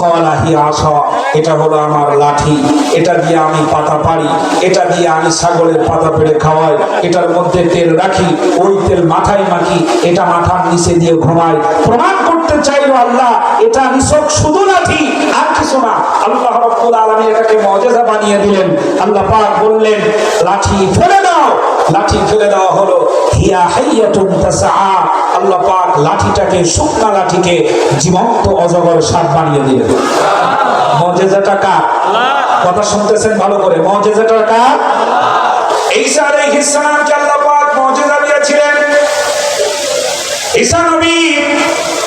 কলাহি এটা হলো আমার লাঠি, এটা দিয়ে আমি পাতা পারি এটা দিয়ে আমি ছাগলের পাতা পেড়ে খাওয়াই, এটার মধ্যে তেল রাখি, ওই তেল মাথায় মাখি, এটা মাথার নিচে দিয়ে ঘুমাই। প্রমাণ করতে চাইলো আল্লাহ, এটা নিছক শুধু লাঠি, আর কিছু না। আল্লাহ রব্বুল আলামিন এটাকে মজেজা বানিয়ে দিলেন। আল্লাহ পাক বললেন, লাঠি ফেলে লাঠি ফেলে দেওয়া হলো। হিয়া হাইয়াতুন তাসআ। আল্লাহ পাক লাঠিটাকে শুকনা লাঠিকে জীবন্ত অজগর সাপ বানিয়ে দিলেন। মজেজাটা কার? কথা শুনতেছেন ভালো করে। মজেজাটা কার? ঈসা আলাইহিস সালামকে আল্লাহ পাক মজেজা দিয়েছিলেন? ঈসা নবী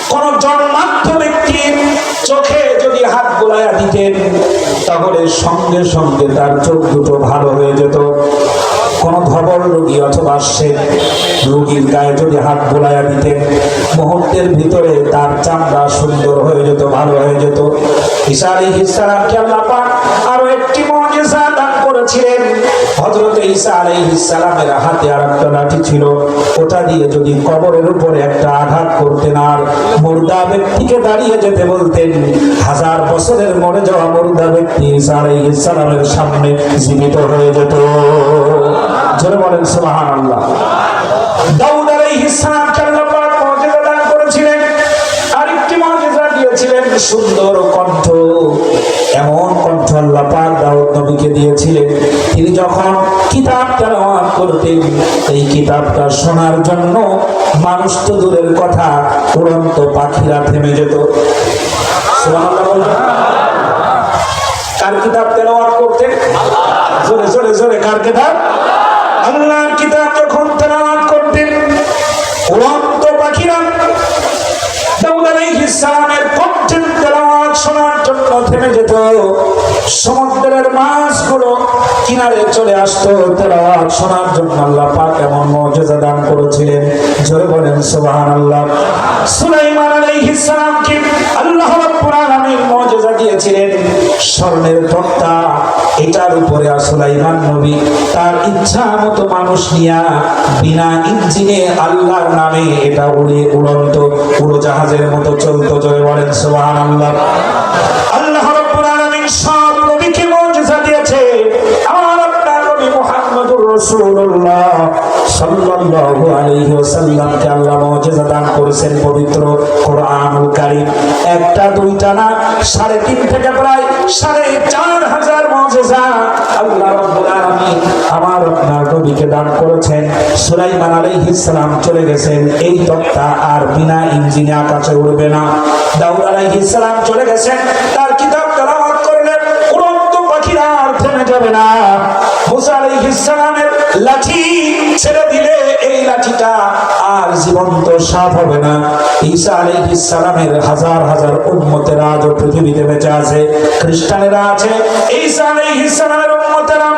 কোন জন্মান্ধ ব্যক্তির চোখে যদি হাত বোলাইয়া দিতেন তাহলে সঙ্গে সঙ্গে তার চোখ দুটো ভালো হয়ে যেত। কোন ধবল রোগী অথবা সে রোগীর গায়ে যদি হাত বোলাইয়া দিতেন, মুহূর্তের ভিতরে তার চামড়া সুন্দর হয়ে যেত, ভালো হয়ে যেত। আলাইহিস সালামকে আল্লাহ পাক, আরও একটি মুজিজা দান করেছিলেন। হাতে আর একটা ছিল দিয়ে যদি উপরে একটা আঘাত করতেন আর ব্যক্তিকে দাঁড়িয়ে যেতে বলতেন, হাজার বছরের মরে যাওয়া মুর্দা ব্যক্তি ঈসা সালামের সামনে জীবিত হয়ে যেত। দিয়েছিলেন সুন্দর কণ্ঠ। এমন কণ্ঠ আল্লাহ পাক দাউদ নবীকে দিয়েছিলেন। তিনি যখন কিতাব তেলাওয়াত করতেন, এই কিতাবটা শোনার জন্য মানুষ তো দূরের কথা, উড়ন্ত পাখিরা থেমে যেত। কার কিতাব থেমে যেত। সমুদ্রের মাছগুলো কিনারে চলে আসতো তেলাওয়াত শোনার জন্য। আল্লাহ পাক এমন মুজিজা দান করেছিলেন। জোরে বলেন, সুবহানাল্লাহ। সুলাইমান আলাইহিস সালামকে আল্লাহ রাব্বুল আলামিন মুজিজা দিয়েছিলেন? স্বর্ণের তক্তা এটার উপরে সুলাইমান নবী তার ইচ্ছা মতো মানুষ নিয়া বিনা ইঞ্জিনে আল্লাহর নামে এটা উড়ে উড়ন্ত, উড়োজাহাজের মতো চলতো। জয় বলেন, সুবহানাল্লাহ। আল্লাহ দান করেছেন পবিত্র কোরআনুল কারীম। একটা, দুইটা না, সাড়ে তিন থেকে প্রায় সাড়ে চার হাজার মুজিজা আল্লাহ রাব্বুল আলামিন আমার আপনার নবীকে দান করেছেন। সুলাইমান আলাইহিস সালাম চলে গেছেন। এই তক্তা আর বিনা ইঞ্জিনে আকাশে উড়বে না। দাউদ আলাইহিস সালাম চলে গেছেন। তার কিতাব তেলাওয়াত করলেন। উড়ন্ত পাখিরা আর থেমে যাবে না। মুসা আলাইহিস সালামের লাঠি জীবন্ত সাপ হবে না। ঈসা আলাইহিস সালামের হাজার হাজার উম্মতেরা আজ পৃথিবীতে বেঁচে আছে। খ্রিস্টানেরা আছে। ঈসা আলাইহিস সালামের উম্মতেরা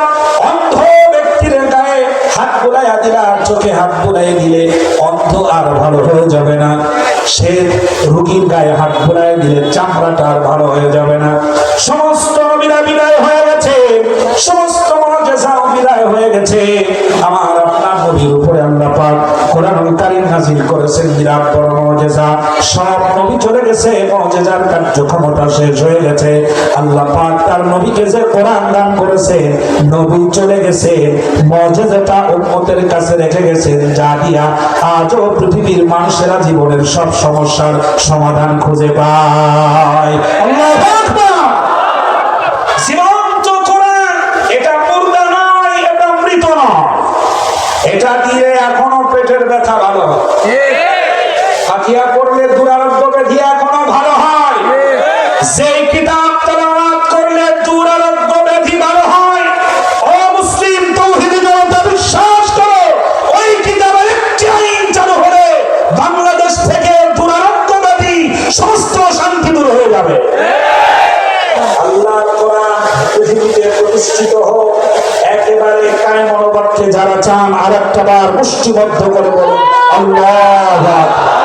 অন্ধ ব্যক্তির গায়ে হাত বুলাইয়া দিলে চোখে হাত বুলাইয়া দিলে অন্ধ আর ভালো হয়ে যাবে না। সে রুগীর গায়ে হাত বুলাইয়া দিলে চামড়াটা আর ভালো হয়ে যাবে না। সমস্ত নবীরা বিদায় হয়ে গেছে। সমস্ত মজেসাও বিদায় হয়ে গেছে। আমার আপনার নবীর উপরে আল্লাহ পাক কোরআনুল কারীম নাজিল করেছেন বড় মজেসা সব নবী চলে গেছে মজেজার কার্যক্ষমতা শেষ হয়ে গেছে। আল্লাহ পাক তার নবীকে যে কোরআন দান করেছে, নবী চলে গেছে মজেজাটা উম্মতের কাছে রেখে গেছেন। যা দিয়া আজও পৃথিবীর মানুষেরা জীবনের সব সমস্যার সমাধান খুঁজে পায়। আল্লাহু আকবার! প্রতিষ্ঠিত হোক একেবারে কায় মনোবাক্যে যারা চান আর একটা বার মুষ্টিবদ্ধ করে বলুন আল্লাহ